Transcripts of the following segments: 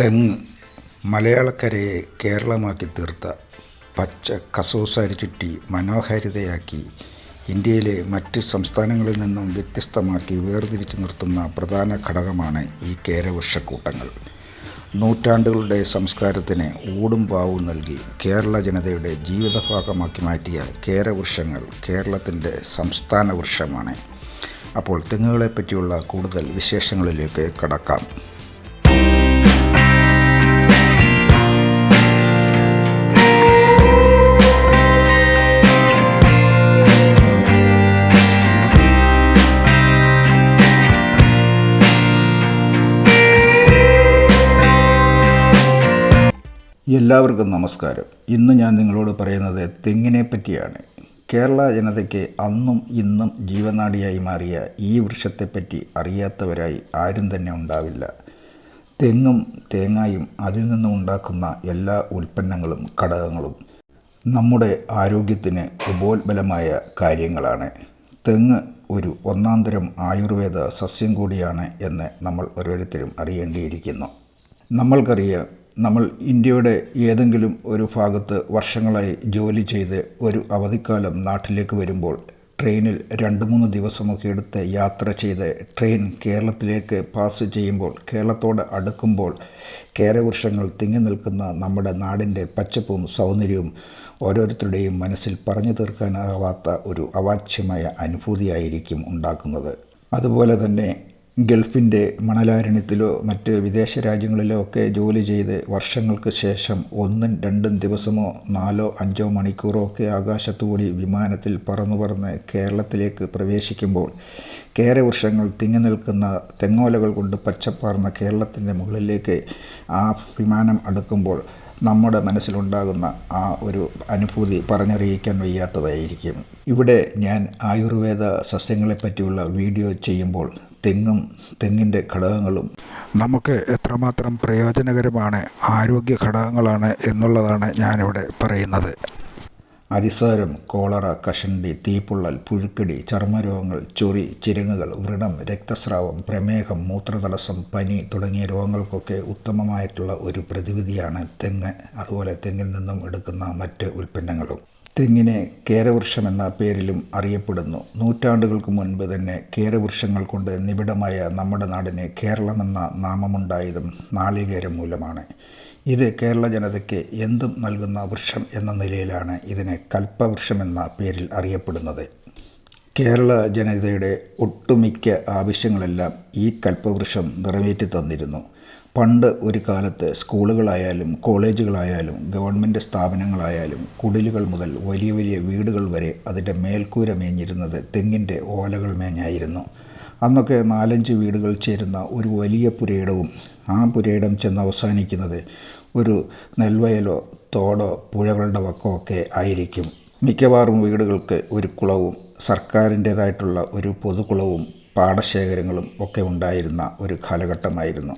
തെങ്ങ് മലയാളക്കരയെ കേരളമാക്കി തീർത്ത പച്ച കസവുസാരി ചുറ്റി മനോഹാരിതയാക്കി ഇന്ത്യയിലെ മറ്റ് സംസ്ഥാനങ്ങളിൽ നിന്നും വ്യത്യസ്തമാക്കി വേർതിരിച്ചു നിർത്തുന്ന പ്രധാന ഘടകമാണ് ഈ കേരവൃക്ഷക്കൂട്ടങ്ങൾ. നൂറ്റാണ്ടുകളുടെ സംസ്കാരത്തിന് ഊടും പാവും നൽകി കേരള ജനതയുടെ ജീവിതഭാഗമാക്കി മാറ്റിയ കേരവൃക്ഷങ്ങൾ കേരളത്തിന്റെ സംസ്ഥാന വൃക്ഷമാണ് അപ്പോൾ തെങ്ങുകളെ പറ്റിയുള്ള കൂടുതൽ വിശേഷങ്ങളിലേക്ക് കടക്കാം. എല്ലാവർക്കും നമസ്കാരം. ഇന്ന് ഞാൻ നിങ്ങളോട് പറയുന്നത് തെങ്ങിനെ പറ്റിയാണ്. കേരള ജനതയ്ക്ക് അന്നും ഇന്നും ജീവനാടിയായി മാറിയ ഈ വൃക്ഷത്തെപ്പറ്റി അറിയാത്തവരായി ആരും തന്നെ ഉണ്ടാവില്ല. തെങ്ങും തേങ്ങായും അതിൽ നിന്നും ഉണ്ടാക്കുന്ന എല്ലാ ഉൽപ്പന്നങ്ങളും ഘടകങ്ങളും നമ്മുടെ ആരോഗ്യത്തിന് ഉപോത്ബലമായ കാര്യങ്ങളാണ്. തെങ്ങ് ഒരു ഒന്നാന്തരം ആയുർവേദ സസ്യം കൂടിയാണ് എന്ന് നമ്മൾ ഓരോരുത്തരും അറിയേണ്ടിയിരിക്കുന്നു. നമ്മൾക്കറിയാം നമ്മൾ ഇന്ത്യയുടെ ഏതെങ്കിലും ഒരു ഭാഗത്ത് വർഷങ്ങളായി ജോലി ചെയ്ത് ഒരു അവധിക്കാലം നാട്ടിലേക്ക് വരുമ്പോൾ ട്രെയിനിൽ രണ്ട് മൂന്ന് ദിവസമൊക്കെ എടുത്ത് യാത്ര ചെയ്ത് ട്രെയിൻ കേരളത്തിലേക്ക് പാസ് ചെയ്യുമ്പോൾ കേരളത്തോട് അടുക്കുമ്പോൾ കേരവൃക്ഷങ്ങൾ തിങ്ങി നിൽക്കുന്ന നമ്മുടെ നാടിന്റെ പച്ചപ്പും സൗന്ദര്യവും ഓരോരുത്തരുടെയും മനസ്സിൽ പറഞ്ഞു തീർക്കാനാവാത്ത ഒരു അവാച്യമായ അനുഭൂതിയായിരിക്കും ഉണ്ടാക്കുന്നത്. അതുപോലെ തന്നെ ഗൾഫിന്റെ മണലാരണ്യത്തിലോ മറ്റ് വിദേശ രാജ്യങ്ങളിലോ ഒക്കെ ജോലി ചെയ്ത് വർഷങ്ങൾക്ക് ശേഷം ഒന്നും രണ്ടും ദിവസമോ നാലോ അഞ്ചോ മണിക്കൂറോ ഒക്കെ ആകാശത്തുകൂടി വിമാനത്തിൽ പറന്നു പറന്ന് കേരളത്തിലേക്ക് പ്രവേശിക്കുമ്പോൾ കേരവൃക്ഷങ്ങൾ തിങ്ങി നിൽക്കുന്ന തെങ്ങോലകൾ കൊണ്ട് പച്ചപ്പാർന്ന കേരളത്തിന്റെ മുകളിലേക്ക് ആ വിമാനം അടുക്കുമ്പോൾ നമ്മുടെ മനസ്സിലുണ്ടാകുന്ന ആ ഒരു അനുഭൂതി പറഞ്ഞറിയിക്കാൻ വയ്യാത്തതായിരിക്കും. ഇവിടെ ഞാൻ ആയുർവേദ സസ്യങ്ങളെപ്പറ്റിയുള്ള വീഡിയോ ചെയ്യുമ്പോൾ തെങ്ങും തെങ്ങിന്റെ ഘടകങ്ങളും. നമുക്ക് എത്രമാത്രം പ്രയോജനകരമാണ് ആരോഗ്യ ഘടകങ്ങളാണ് എന്നുള്ളതാണ് ഞാനിവിടെ പറയുന്നത്. അതിസാരം കോളറ കഷണ്ടി തീപ്പൊള്ളൽ പുഴുക്കടി ചർമ്മരോഗങ്ങൾ ചൊറി ചിരുങ്ങുകൾ വ്രണം രക്തസ്രാവം പ്രമേഹം മൂത്രതടസ്സം പനി തുടങ്ങിയ രോഗങ്ങൾക്കൊക്കെ ഉത്തമമായിട്ടുള്ള ഒരു പ്രതിവിധിയാണ് തെങ്ങ്. അതുപോലെ തെങ്ങിൽ നിന്നും എടുക്കുന്ന മറ്റ് ഉൽപ്പന്നങ്ങളും. തെങ്ങിനെ കേരവൃക്ഷം എന്ന പേരിലും അറിയപ്പെടുന്നു. നൂറ്റാണ്ടുകൾക്ക് മുൻപ് തന്നെ കേരവൃക്ഷങ്ങൾ കൊണ്ട് നിബിഡമായ നമ്മുടെ നാടിന് കേരളമെന്ന നാമമുണ്ടായതും നാളികേരം മൂലമാണ്. ഇത് കേരള ജനതയ്ക്ക് എന്തും നൽകുന്ന വൃക്ഷം എന്ന നിലയിലാണ് ഇതിനെ കൽപ്പവൃക്ഷം എന്ന പേരിൽ അറിയപ്പെടുന്നത്. കേരള ജനതയുടെ ഒട്ടുമിക്ക ആവശ്യങ്ങളെല്ലാം ഈ കൽപ്പവൃക്ഷം നിറവേറ്റി തന്നിരുന്നു. പണ്ട് ഒരു കാലത്ത് സ്കൂളുകളായാലും കോളേജുകളായാലും ഗവൺമെന്റ് സ്ഥാപനങ്ങളായാലും കുടിലുകൾ മുതൽ വലിയ വലിയ വീടുകൾ വരെ അതിന്റെ മേൽക്കൂര മേഞ്ഞിരുന്നത് തെങ്ങിന്റെ ഓലകൾ മേഞ്ഞായിരുന്നു. അന്നൊക്കെ നാലഞ്ച് വീടുകൾ ചേരുന്ന ഒരു വലിയ പുരയിടവും ആ പുരയിടം ചെന്ന് അവസാനിക്കുന്നത് ഒരു നെൽവയലോ തോടോ പുഴകളുടെ വക്കോ ഒക്കെ ആയിരിക്കും. മിക്കവാറും വീടുകൾക്ക് ഒരു കുളവും സർക്കാരിന്റേതായിട്ടുള്ള ഒരു പൊതുകുളവും പാടശേഖരങ്ങളും ഒക്കെ ഉണ്ടായിരുന്ന ഒരു കാലഘട്ടമായിരുന്നു.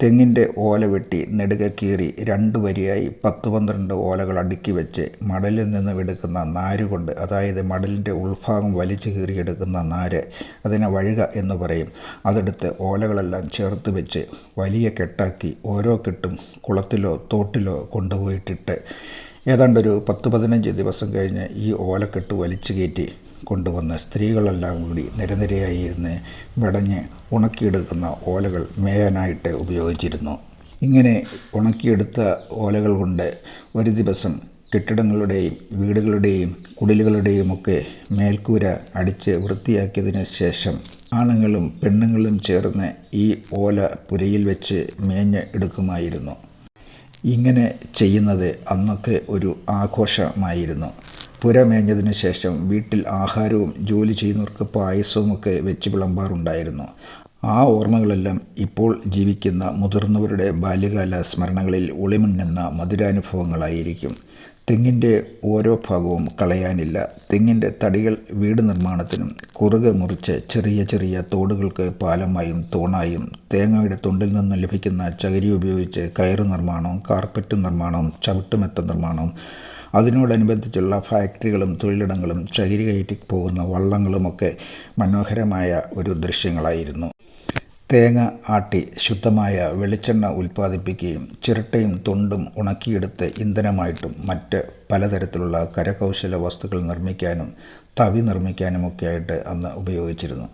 തെങ്ങിന്റെ ഓല വെട്ടി നെടുകെ കീറി രണ്ട് വരിയായി പത്ത് പന്ത്രണ്ട് ഓലകൾ അടുക്കി വെച്ച് മടലിൽ നിന്ന് എടുക്കുന്ന നാര് കൊണ്ട് അതായത് മടലിന്റെ ഉൾഭാഗം വലിച്ചു കീറിയെടുക്കുന്ന നാര് അതിനെ വഴുക എന്ന് പറയും. അതെടുത്ത് ഓലകളെല്ലാം ചേർത്ത് വെച്ച് വലിയ കെട്ടാക്കി ഓരോ കെട്ടും കുളത്തിലോ തോട്ടിലോ കൊണ്ടുപോയിട്ടിട്ട് ഏതാണ്ടൊരു പത്ത് പതിനഞ്ച് ദിവസം കഴിഞ്ഞ് ഈ ഓലക്കെട്ട് വലിച്ചു കയറ്റി. കൊണ്ടുവന്ന് സ്ത്രീകളെല്ലാം കൂടി നിരനിരയായി ഇരുന്ന് വെടഞ്ഞ് ഉണക്കിയെടുക്കുന്ന ഓലകൾ മേയാനായിട്ട് ഉപയോഗിച്ചിരുന്നു. ഇങ്ങനെ ഉണക്കിയെടുത്ത ഓലകൾ കൊണ്ട് ഒരു ദിവസം കെട്ടിടങ്ങളുടെയും വീടുകളുടെയും കുടിലുകളുടെയും ഒക്കെ മേൽക്കൂര അടിച്ച് വൃത്തിയാക്കിയതിന് ശേഷം ആണുങ്ങളും പെണ്ണുങ്ങളും ചേർന്ന് ഈ ഓല പുരയിൽ വെച്ച് മേഞ്ഞ് എടുക്കുമായിരുന്നു. ഇങ്ങനെ ചെയ്യുന്നത് അന്നൊക്കെ ഒരു ആഘോഷമായിരുന്നു. പുര മേഞ്ഞതിന് ശേഷം വീട്ടിൽ ആഹാരവും ജോലി ചെയ്യുന്നവർക്ക് പായസവും ഒക്കെ വെച്ച് വിളമ്പാറുണ്ടായിരുന്നു. ആ ഓർമ്മകളെല്ലാം ഇപ്പോൾ ജീവിക്കുന്ന മുതിർന്നവരുടെ ബാല്യകാല സ്മരണകളിൽ ഒളിമിണ്ണുന്ന മധുരാനുഭവങ്ങളായിരിക്കും. തെങ്ങിന്റെ ഓരോ ഭാഗവും കളയാനില്ല. തെങ്ങിന്റെ തടികൾ വീട് നിർമ്മാണത്തിനും കുറുകെ മുറിച്ച് ചെറിയ ചെറിയ തോടുകൾക്ക് പാലമായും തോണായും തേങ്ങയുടെ തൊണ്ടിൽ നിന്ന് ലഭിക്കുന്ന ചകിരി ഉപയോഗിച്ച് കയറ് നിർമ്മാണവും കാർപ്പറ്റ് നിർമ്മാണവും ചവിട്ടുമെത്ത നിർമ്മാണവും അതിനോടനുബന്ധിച്ചുള്ള ഫാക്ടറികളും തൊഴിലിടങ്ങളും ചകിരി കയറ്റി പോകുന്ന വള്ളങ്ങളുമൊക്കെ മനോഹരമായ ഒരു ദൃശ്യങ്ങളായിരുന്നു. തേങ്ങ ആട്ടി ശുദ്ധമായ വെളിച്ചെണ്ണ ഉൽപ്പാദിപ്പിക്കുകയും ചിരട്ടയും തൊണ്ടും ഉണക്കിയെടുത്ത് ഇന്ധനമായിട്ടും മറ്റ് പലതരത്തിലുള്ള കരകൗശല വസ്തുക്കൾ നിർമ്മിക്കാനും തവി നിർമ്മിക്കാനുമൊക്കെയായിട്ട് അന്ന് ഉപയോഗിച്ചിരുന്നു.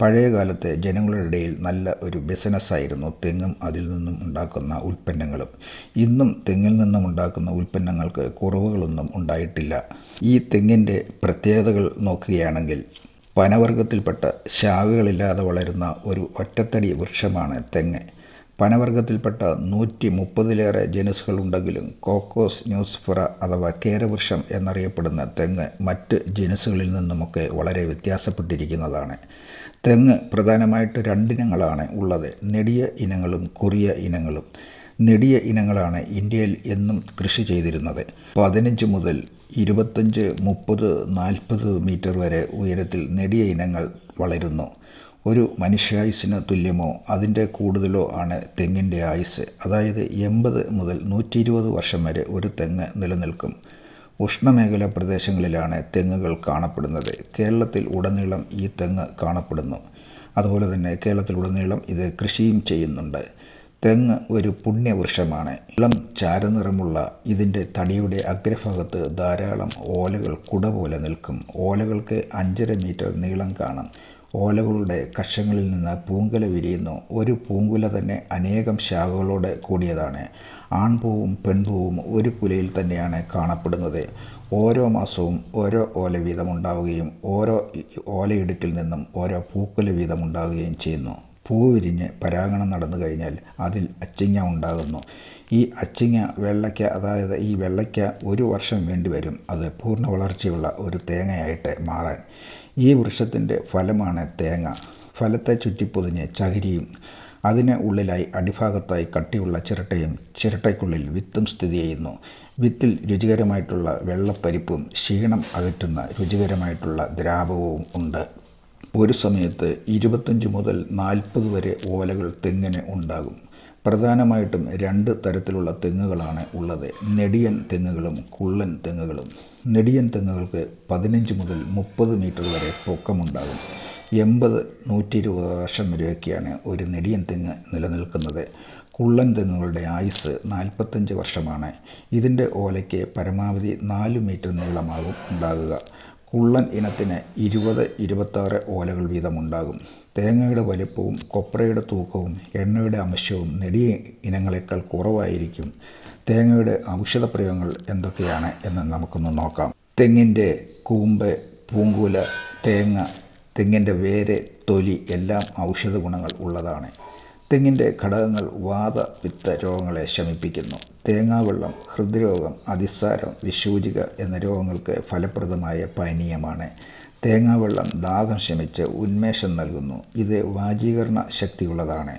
പഴയ കാലത്തെ ജനങ്ങളുടെ ഇടയിൽ നല്ല ഒരു ബിസിനസ്സായിരുന്നു തെങ്ങും അതിൽ നിന്നും ഉണ്ടാക്കുന്ന ഉൽപ്പന്നങ്ങളും. ഇന്നും തെങ്ങിൽ നിന്നും ഉണ്ടാക്കുന്ന ഉൽപ്പന്നങ്ങൾക്ക് കുറവുകളൊന്നും ഉണ്ടായിട്ടില്ല. ഈ തെങ്ങിന്റെ പ്രത്യേകതകൾ നോക്കുകയാണെങ്കിൽ പനവർഗത്തിൽപ്പെട്ട ശാഖകളില്ലാതെ വളരുന്ന ഒരു ഒറ്റത്തടി വൃക്ഷമാണ് തെങ്ങ്. പനവർഗത്തിൽപ്പെട്ട നൂറ്റി മുപ്പതിലേറെ ജനുസുകൾ ഉണ്ടെങ്കിലും കോക്കോസ് ന്യൂസ്ഫുറ അഥവാ കേരവൃക്ഷം എന്നറിയപ്പെടുന്ന തെങ്ങ് മറ്റ് ജനുസുകളിൽ നിന്നുമൊക്കെ വളരെ വ്യത്യാസപ്പെട്ടിരിക്കുന്നതാണ്. തെങ്ങ് പ്രധാനമായിട്ട് രണ്ടിനങ്ങളാണ് ഉള്ളത്. നെടിയ ഇനങ്ങളും കുറിയ ഇനങ്ങളും. നെടിയ ഇനങ്ങളാണ് ഇന്ത്യയിൽ എന്നും കൃഷി ചെയ്തിരുന്നത്. പതിനഞ്ച് മുതൽ ഇരുപത്തഞ്ച് മുപ്പത് നാൽപ്പത് മീറ്റർ വരെ ഉയരത്തിൽ നെടിയ ഇനങ്ങൾ വളരുന്നു. ഒരു മനുഷ്യായുസിന് തുല്യമോ? അതിന്റെ കൂടുതലോ ആണ് തെങ്ങിന്റെ ആയുസ് അതായത് എൺപത് മുതൽ നൂറ്റി ഇരുപത് വർഷം വരെ ഒരു തെങ്ങ് നിലനിൽക്കും. ഉഷ്ണമേഖല പ്രദേശങ്ങളിലാണ് തെങ്ങുകൾ കാണപ്പെടുന്നത്. കേരളത്തിൽ ഉടനീളം ഈ തെങ്ങ് കാണപ്പെടുന്നു. അതുപോലെ തന്നെ കേരളത്തിലുടനീളം ഇത് കൃഷിയും ചെയ്യുന്നുണ്ട്. തെങ്ങ് ഒരു പുണ്യവൃക്ഷമാണ്. ഇളം ചാരനിറമുള്ള ഇതിന്റെ തടിയുടെ അഗ്രഭാഗത്ത് ധാരാളം ഓലകൾ കുട പോലെ നിൽക്കും. ഓലകൾക്ക് അഞ്ചര മീറ്റർ നീളം കാണും. ഓലകളുടെ കഷങ്ങളിൽ നിന്ന് പൂങ്കുല വിരിയുന്നു. ഒരു പൂങ്കുല തന്നെ അനേകം ശാഖകളോട് കൂടിയതാണ്. ആൺപൂവും പെൺപൂവും ഒരു പുലയിൽ തന്നെയാണ് കാണപ്പെടുന്നത്. ഓരോ മാസവും ഓരോ ഓല വീതം ഉണ്ടാവുകയും ഓരോ ഓലയിടുക്കിൽ നിന്നും ഓരോ പൂക്കുല വീതം ഉണ്ടാവുകയും ചെയ്യുന്നു. പൂ വിരിഞ്ഞ് പരാഗണം നടന്നു കഴിഞ്ഞാൽ അതിൽ അച്ചിങ്ങ ഉണ്ടാകുന്നു. ഈ അച്ചിങ്ങ വെള്ളയ്ക്ക അതായത് ഈ വെള്ളയ്ക്ക ഒരു വർഷം വേണ്ടി വരും അത് പൂർണ വളർച്ചയുള്ള ഒരു തേങ്ങയായിട്ട് മാറാൻ. ഈ വൃക്ഷത്തിന്റെ ഫലമാണ് തേങ്ങ. ഫലത്തെ ചുറ്റിപ്പൊതിഞ്ഞ് ചകിരിയും അതിന് ഉള്ളിലായി അടിഭാഗത്തായി കട്ടിയുള്ള ചിരട്ടയും ചിരട്ടയ്ക്കുള്ളിൽ വിത്തും സ്ഥിതി ചെയ്യുന്നു. വിത്തിൽ രുചികരമായിട്ടുള്ള വെള്ളപ്പരിപ്പും ക്ഷീണം അകറ്റുന്ന രുചികരമായിട്ടുള്ള ദ്രാവകവും ഉണ്ട്. ഒരു സമയത്ത് ഇരുപത്തഞ്ച് മുതൽ നാൽപ്പത് വരെ ഓലകൾ തെങ്ങിന് ഉണ്ടാകും. പ്രധാനമായിട്ടും രണ്ട് തരത്തിലുള്ള തെങ്ങുകളാണ് ഉള്ളത്. നെടിയൻ തെങ്ങുകളും കുള്ളൻ തെങ്ങുകളും. നെടിയൻ തെങ്ങുകൾക്ക് പതിനഞ്ച് മുതൽ മുപ്പത് മീറ്റർ വരെ പൊക്കമുണ്ടാകും. എൺപത് നൂറ്റി ഇരുപത് വർഷം വരെയൊക്കെയാണ് ഒരു നെടിയൻ തെങ്ങ് നിലനിൽക്കുന്നത്. കുള്ളൻ തെങ്ങുകളുടെ ആയുസ് നാൽപ്പത്തഞ്ച് വർഷമാണ്. ഇതിന്റെ ഓലയ്ക്ക് പരമാവധി നാല് മീറ്റർ നീളമാകും ഉണ്ടാകുക. കുള്ളൻ ഇനത്തിന് ഇരുപത് ഇരുപത്താറ് ഓലകൾ വീതമുണ്ടാകും. തേങ്ങയുടെ വലിപ്പവും കൊപ്രയുടെ തൂക്കവും എണ്ണയുടെ അംശവും നെടിയ ഇനങ്ങളെക്കാൾ കുറവായിരിക്കും. തേങ്ങയുടെ ഔഷധ പ്രയോഗങ്ങൾ എന്തൊക്കെയാണ് എന്ന് നമുക്കൊന്ന് നോക്കാം. തെങ്ങിന്റെ കൂമ്പ് പൂങ്കൂല തേങ്ങ തെങ്ങിന്റെ വേര് തൊലി എല്ലാം ഔഷധ ഗുണങ്ങൾ ഉള്ളതാണ്. തെങ്ങിന്റെ ഘടകങ്ങൾ വാത പിത്ത രോഗങ്ങളെ ശമിപ്പിക്കുന്നു. തേങ്ങാവെള്ളം ഹൃദ്രോഗം അതിസാരം വിശൂചിക എന്ന രോഗങ്ങൾക്ക് ഫലപ്രദമായ പാനീയമാണ്. തേങ്ങാവെള്ളം ദാഹം ശമിച്ച് ഉന്മേഷം നൽകുന്നു. ഇത് വാചീകരണ ശക്തിയുള്ളതാണ്.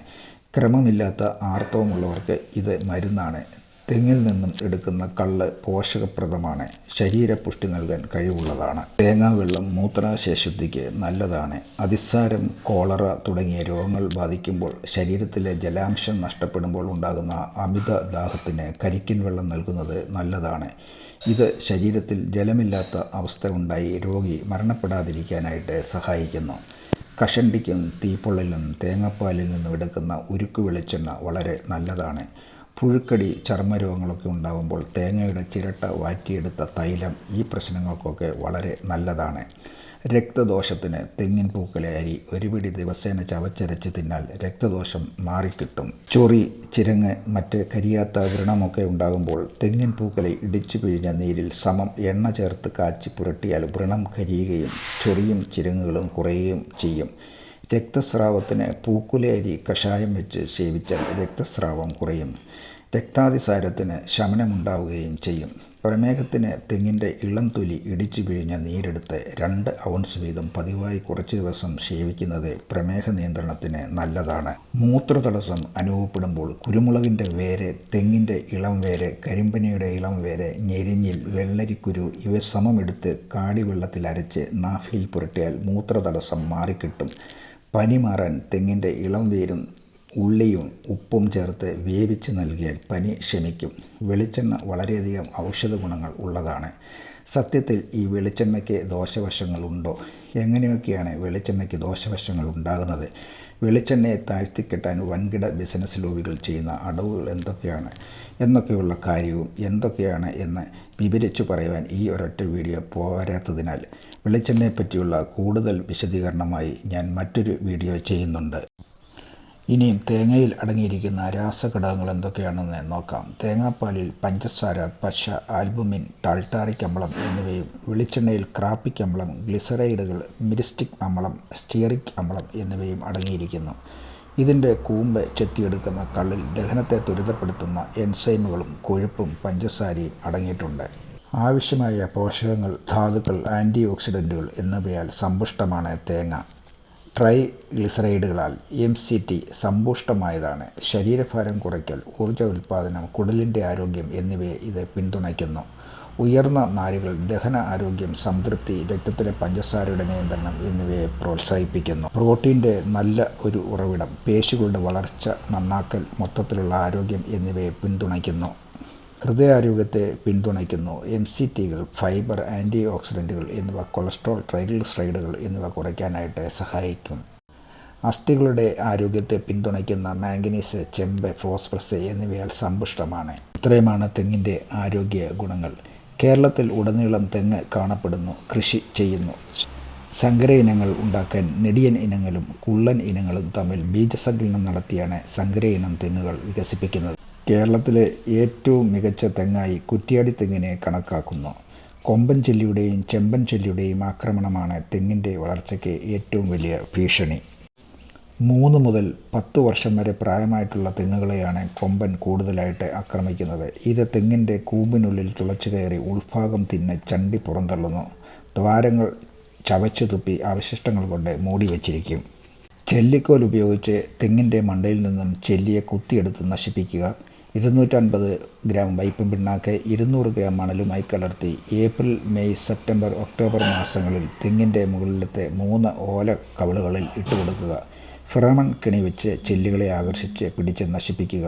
ക്രമമില്ലാത്ത ആർത്തവമുള്ളവർക്ക് ഇത് മരുന്നാണ്. തെങ്ങിൽ നിന്നും എടുക്കുന്ന കള്ള് പോഷകപ്രദമാണ്. ശരീരപുഷ്ടി നൽകാൻ കഴിവുള്ളതാണ്. തേങ്ങാവെള്ളം മൂത്രാശയശുദ്ധിക്ക് നല്ലതാണ്. അതിസാരം കോളറ തുടങ്ങിയ രോഗങ്ങൾ ബാധിക്കുമ്പോൾ ശരീരത്തിലെ ജലാംശം നഷ്ടപ്പെടുമ്പോൾ ഉണ്ടാകുന്ന അമിത ദാഹത്തിന് കരിക്കിൻ വെള്ളം നൽകുന്നത് നല്ലതാണ്. ഇത് ശരീരത്തിൽ ജലമില്ലാത്ത അവസ്ഥ ഉണ്ടായി രോഗി മരണപ്പെടാതിരിക്കാനായിട്ട് സഹായിക്കുന്നു. കഷണ്ടിക്കും തീപ്പൊള്ളലും തേങ്ങാപ്പാലിൽ നിന്നും എടുക്കുന്ന ഉരുക്ക് വെളിച്ചെണ്ണ വളരെ നല്ലതാണ്. പുഴുക്കടി ചർമ്മരോഗങ്ങളൊക്കെ ഉണ്ടാകുമ്പോൾ തേങ്ങയുടെ ചിരട്ട വാറ്റിയെടുത്ത തൈലം ഈ പ്രശ്നങ്ങൾക്കൊക്കെ വളരെ നല്ലതാണ്. രക്തദോഷത്തിന് തെങ്ങിൻ പൂക്കലെ അരി ഒരു പിടി ദിവസേന ചവച്ചരച്ച് തിന്നാൽ രക്തദോഷം മാറിക്കിട്ടും. ചൊറി ചിരങ്ങ് മറ്റ് കരിയാത്ത വ്രണമൊക്കെ ഉണ്ടാകുമ്പോൾ തെങ്ങിൻ പൂക്കലെ ഇടിച്ചു പിഴിഞ്ഞ നീരിൽ സമം എണ്ണ ചേർത്ത് കാച്ചി പുരട്ടിയാൽ വ്രണം കരിയുകയും ചൊറിയും ചിരങ്ങുകളും കുറയുകയും ചെയ്യും. രക്തസ്രാവത്തിന് പൂക്കുല അരി കഷായം വെച്ച് സേവിച്ചാൽ രക്തസ്രാവം കുറയും. രക്താതിസാരത്തിന് ശമനമുണ്ടാവുകയും ചെയ്യും. പ്രമേഹത്തിന് തെങ്ങിന്റെ ഇളം തൊലി ഇടിച്ചു പിഴിഞ്ഞ നീരെടുത്ത് രണ്ട് ഔൺസ് വീതം പതിവായി കുറച്ച് ദിവസം സേവിക്കുന്നത് പ്രമേഹ നിയന്ത്രണത്തിന് നല്ലതാണ്. മൂത്രതടസ്സം അനുഭവപ്പെടുമ്പോൾ കുരുമുളകിന്റെ വേര് തെങ്ങിന്റെ ഇളം വേര് കരിമ്പനിയുടെ ഇളം വേര് ഞെരിഞ്ഞിൽ വെള്ളരിക്കുരു ഇവ സമമെടുത്ത് കാടിവെള്ളത്തിൽ അരച്ച് നാഫിയിൽ പുരട്ടിയാൽ മൂത്രതടസ്സം മാറിക്കിട്ടും. പനി മാറാൻ തെങ്ങിന്റെ ഇളം വേരും ഉള്ളിയും ഉപ്പും ചേർത്ത് വേവിച്ച് നൽകിയാൽ പനി ശമിക്കും. വെളിച്ചെണ്ണ വളരെയധികം ഔഷധ ഗുണങ്ങൾ ഉള്ളതാണ്. സത്യത്തിൽ ഈ വെളിച്ചെണ്ണയ്ക്ക് ദോഷവശങ്ങളുണ്ടോ? എങ്ങനെയൊക്കെയാണ് വെളിച്ചെണ്ണയ്ക്ക് ദോഷവശങ്ങൾ ഉണ്ടാകുന്നത്? വെളിച്ചെണ്ണയെ താഴ്ത്തിക്കെട്ടാൻ വൻകിട ബിസിനസ് ലോബികൾ ചെയ്യുന്ന അടവുകൾ എന്തൊക്കെയാണ്? എന്നൊക്കെയുള്ള കാര്യവും എന്തൊക്കെയാണ് എന്ന് വിവരിച്ചു പറയുവാൻ ഈ ഒരൊറ്റ വീഡിയോ പോരാത്തതിനാൽ വെളിച്ചെണ്ണയെപ്പറ്റിയുള്ള കൂടുതൽ വിശദീകരണമായി ഞാൻ മറ്റൊരു വീഡിയോ ചെയ്യുന്നുണ്ട്. ഇനിയും തേങ്ങയിൽ അടങ്ങിയിരിക്കുന്ന രാസഘടകങ്ങൾ എന്തൊക്കെയാണെന്ന് നോക്കാം. തേങ്ങാപ്പാലിൽ പഞ്ചസാര പശ ആൽബുമിൻ ടാൾട്ടാറിക് അമ്ലം എന്നിവയും വെളിച്ചെണ്ണയിൽ ക്രാപ്പിക് അമ്ലം ഗ്ലിസറൈഡുകൾ മിരിസ്റ്റിക് അമ്ലം സ്റ്റിയറിക് അമ്ലം എന്നിവയും അടങ്ങിയിരിക്കുന്നു. ഇതിന്റെ കൂമ്പ് ചെത്തിയെടുക്കുന്ന കള്ളിൽ ദഹനത്തെ ത്വരിതപ്പെടുത്തുന്ന എൻസൈമുകളും കൊഴുപ്പും പഞ്ചസാരയും അടങ്ങിയിട്ടുണ്ട്. ആവശ്യമായ പോഷകങ്ങൾ ധാതുക്കൾ ആന്റി ഓക്സിഡന്റുകൾ എന്നിവയാൽ സമ്പുഷ്ടമാണ് തേങ്ങ. ട്രൈ ഗ്ലിസറൈഡുകളാൽ എം സി ടി സമ്പുഷ്ടമായതാണ്. ശരീരഭാരം കുറയ്ക്കൽ ഊർജ ഉൽപ്പാദനം കുടലിന്റെ ആരോഗ്യം എന്നിവയെ ഇത് പിന്തുണയ്ക്കുന്നു. ഉയർന്ന നാരുകൾ ദഹന ആരോഗ്യം സംതൃപ്തി രക്തത്തിലെ പഞ്ചസാരയുടെ നിയന്ത്രണം എന്നിവയെ പ്രോത്സാഹിപ്പിക്കുന്നു. പ്രോട്ടീന്റെ നല്ല ഒരു ഉറവിടം പേശികളുടെ വളർച്ച നന്നാക്കൽ മൊത്തത്തിലുള്ള ആരോഗ്യം എന്നിവയെ പിന്തുണയ്ക്കുന്നു. ഹൃദയാരോഗ്യത്തെ പിന്തുണയ്ക്കുന്നു. എം സി ടികൾ ഫൈബർ ആന്റി ഓക്സിഡന്റുകൾ എന്നിവ കൊളസ്ട്രോൾ ട്രൈഗ്ലിസറൈഡുകൾ എന്നിവ കുറയ്ക്കാനായിട്ട് സഹായിക്കും. അസ്ഥികളുടെ ആരോഗ്യത്തെ പിന്തുണയ്ക്കുന്ന മാംഗനീസ് ചെമ്പ് ഫോസ്ഫറസ് എന്നിവയാൽ സമ്പുഷ്ടമാണ്. ഇത്രയുമാണ് തെങ്ങിന്റെ ആരോഗ്യ ഗുണങ്ങൾ. കേരളത്തിൽ ഉടനീളം തെങ്ങ് കാണപ്പെടുന്നു കൃഷി ചെയ്യുന്നു. സങ്കര ഇനങ്ങൾ ഉണ്ടാക്കാൻ നെടിയൻ ഇനങ്ങളും കുള്ളൻ ഇനങ്ങളും തമ്മിൽ ബീജസങ്കലനം നടത്തിയാണ് സങ്കര ഇനം തെങ്ങുകൾ വികസിപ്പിക്കുന്നത്. കേരളത്തിലെ ഏറ്റവും മികച്ച തെങ്ങായി കുറ്റിയാടി തെങ്ങിനെ കണക്കാക്കുന്നു. കൊമ്പൻ ചെല്ലിയുടെയും ചെമ്പൻ ചെല്ലിയുടെയും ആക്രമണമാണ് തെങ്ങിന്റെ വളർച്ചയ്ക്ക് ഏറ്റവും വലിയ ഭീഷണി. മൂന്ന് മുതൽ പത്ത് വർഷം വരെ പ്രായമായിട്ടുള്ള തെങ്ങുകളെയാണ് കൊമ്പൻ കൂടുതലായിട്ട് ആക്രമിക്കുന്നത്. ഇത് തെങ്ങിന്റെ കൂമ്പിനുള്ളിൽ തുളച്ചു കയറി ഉൾഭാഗം തിന്ന് ചണ്ടി പുറന്തള്ളുന്നു. ദ്വാരങ്ങൾ ചവച്ചു തുപ്പി അവശിഷ്ടങ്ങൾ കൊണ്ട് മൂടി വച്ചിരിക്കും. ചെല്ലിക്കോൽ ഉപയോഗിച്ച് തെങ്ങിന്റെ മണ്ടയിൽ നിന്നും ചെല്ലിയെ കുത്തിയെടുത്ത് നശിപ്പിക്കുക ഇരുന്നൂറ്റൻപത് ഗ്രാം വൈപ്പ് പിണ്ണാക്ക് ഇരുന്നൂറ് ഗ്രാം മണലുമായി കലർത്തി ഏപ്രിൽ മെയ് സെപ്റ്റംബർ ഒക്ടോബർ മാസങ്ങളിൽ തെങ്ങിന്റെ മുകളിലത്തെ മൂന്ന് ഓല കവിളുകളിൽ ഇട്ടുകൊടുക്കുക. ഫിറമൺ കിണി വെച്ച് ചില്ലുകളെ ആകർഷിച്ച് പിടിച്ച് നശിപ്പിക്കുക.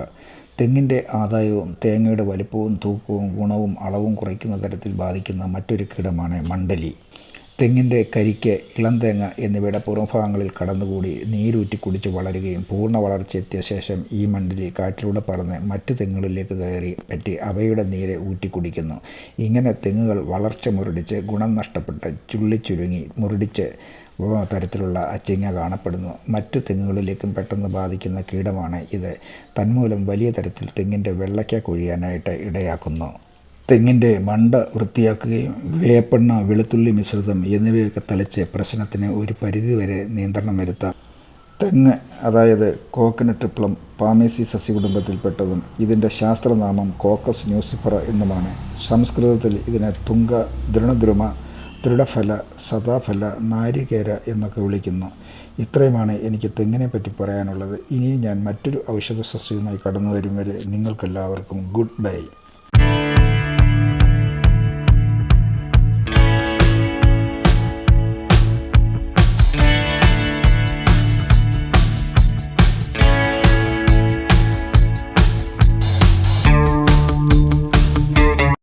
തെങ്ങിന്റെ ആദായവും തേങ്ങയുടെ വലുപ്പവും തൂക്കവും ഗുണവും അളവും കുറയ്ക്കുന്ന തരത്തിൽ ബാധിക്കുന്ന മറ്റൊരു കീടമാണ് മണ്ടലി തെങ്ങിന്റെ കരിക്ക് ഇളം തേങ്ങ എന്നിവയുടെ പുറംഭാഗങ്ങളിൽ കടന്നുകൂടി നീരൂറ്റി കുടിച്ച് വളരുകയും പൂർണ വളർച്ചയെത്തിയ ശേഷം ഈ മണ്ടലി കാറ്റിലൂടെ പറന്ന് മറ്റ് തെങ്ങുകളിലേക്ക് കയറി പറ്റി അവയുടെ നീര് ഊറ്റി കുടിക്കുന്നു. ഇങ്ങനെ തെങ്ങുകൾ വളർച്ച മുരടിച്ച് ഗുണം നഷ്ടപ്പെട്ട് ചുള്ളിച്ചുരുങ്ങി മുരടിച്ച് തരത്തിലുള്ള അച്ചിങ്ങ കാണപ്പെടുന്നു. മറ്റ് തെങ്ങുകളിലേക്കും പെട്ടെന്ന് ബാധിക്കുന്ന കീടമാണ് ഇത്. തന്മൂലം വലിയ തരത്തിൽ തെങ്ങിന്റെ വെള്ളയ്ക്ക കൊഴിയാനായിട്ട് ഇടയാക്കുന്നു. തെങ്ങിന്റെ മണ്ട വൃത്തിയാക്കുകയും വേപ്പെണ്ണ വെളുത്തുള്ളി മിശ്രിതം എന്നിവയൊക്കെ തളിച്ച് പ്രശ്നത്തിന് ഒരു പരിധിവരെ നിയന്ത്രണം വരുത്താം. തെങ്ങ് അതായത് കോക്കനട്ട് പ്ലം പാമേസി സസ്യകുടുംബത്തിൽപ്പെട്ടതും ഇതിന്റെ ശാസ്ത്രനാമം കോക്കസ് ന്യൂസിഫറ എന്നുമാണ്. സംസ്കൃതത്തിൽ ഇതിനെ തുങ്ക ദൃഢദ്രുമ ദൃഢഫല സദാഫല നാരികേര എന്നൊക്കെ വിളിക്കുന്നു. ഇത്രയുമാണ് എനിക്ക് തെങ്ങിനെ പറ്റി പറയാനുള്ളത്. ഇനിയും ഞാൻ മറ്റൊരു ഔഷധ സസ്യവുമായി കടന്നു വരും വരെ നിങ്ങൾക്കെല്ലാവർക്കും ഗുഡ് ബൈ.